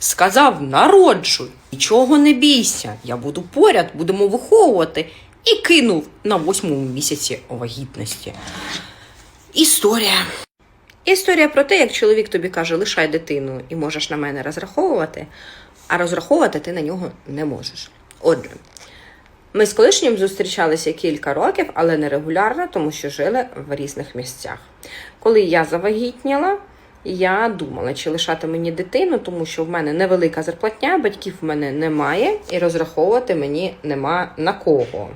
сказав народжуй, нічого не бійся, я буду поряд, будемо виховувати. І кинув на восьмому місяці вагітності. Історія. Історія про те, як чоловік тобі каже, лишай дитину і можеш на мене розраховувати, а розраховувати ти на нього не можеш. Отже, ми з колишнім зустрічалися кілька років, але не регулярно, тому що жили в різних місцях. Коли я завагітніла, я думала, чи лишати мені дитину, тому що в мене невелика зарплатня, батьків в мене немає, і розраховувати мені нема на кого.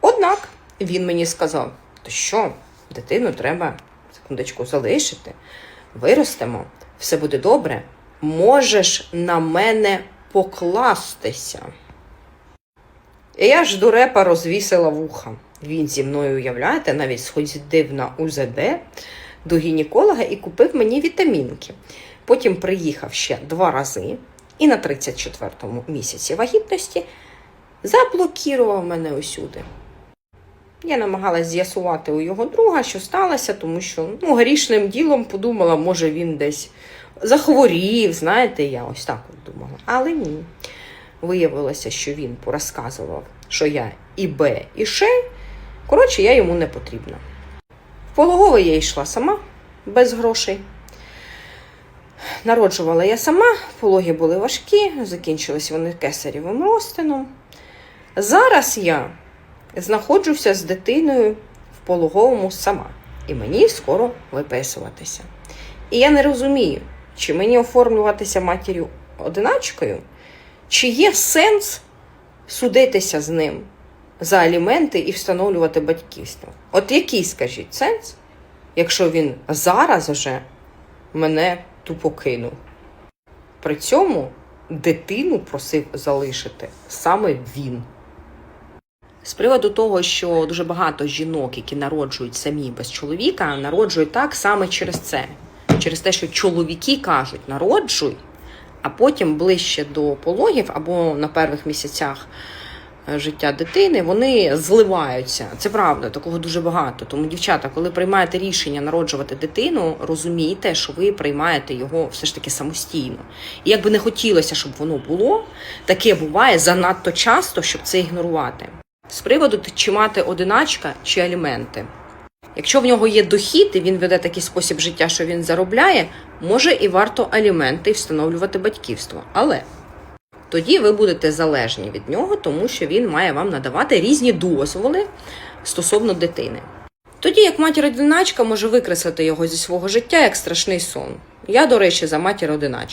Однак він мені сказав: то що, дитину треба секундочку залишити, виростемо, все буде добре. Можеш на мене покластися. І я ж до репа розвісила вуха. Він зі мною, уявляєте, навіть сходив на УЗД до гінеколога і купив мені вітамінки. Потім приїхав ще два рази і на 34-му місяці вагітності заблокував мене усюди. Я намагалась з'ясувати у його друга, що сталося, тому що ну, грішним ділом подумала, може він десь захворів, знаєте, я ось так от думала. Але ні. Виявилося, що він порозказував, що я і Б, і Ш. Коротше, я йому не потрібна. В я йшла сама, без грошей. Народжувала я сама, пологи були важкі, закінчились вони кесарєвим розтином. Зараз я знаходжуся з дитиною в пологовому сама, і мені скоро виписуватися. І я не розумію, чи мені оформлюватися матір'ю одиначкою, чи є сенс судитися з ним за аліменти і встановлювати батьківство. От який, скажіть, сенс, якщо він зараз вже мене тупо кинув? При цьому дитину просив залишити саме він. З приводу того, що дуже багато жінок, які народжують самі без чоловіка, народжують так саме через це. Через те, що чоловіки кажуть народжуй, а потім ближче до пологів або на перших місяцях життя дитини вони зливаються. Це правда, такого дуже багато. Тому, дівчата, коли приймаєте рішення народжувати дитину, розумійте, що ви приймаєте його все ж таки самостійно. І як би не хотілося, щоб воно було, таке буває занадто часто, щоб це ігнорувати. З приводу чи мати одиначка чи аліменти. Якщо в нього є дохід і він веде такий спосіб життя, що він заробляє, може і варто аліменти і встановлювати батьківство. Але тоді ви будете залежні від нього, тому що він має вам надавати різні дозволи стосовно дитини. Тоді як матір одиначка може викреслити його зі свого життя як страшний сон. Я, до речі, за матір одиначку.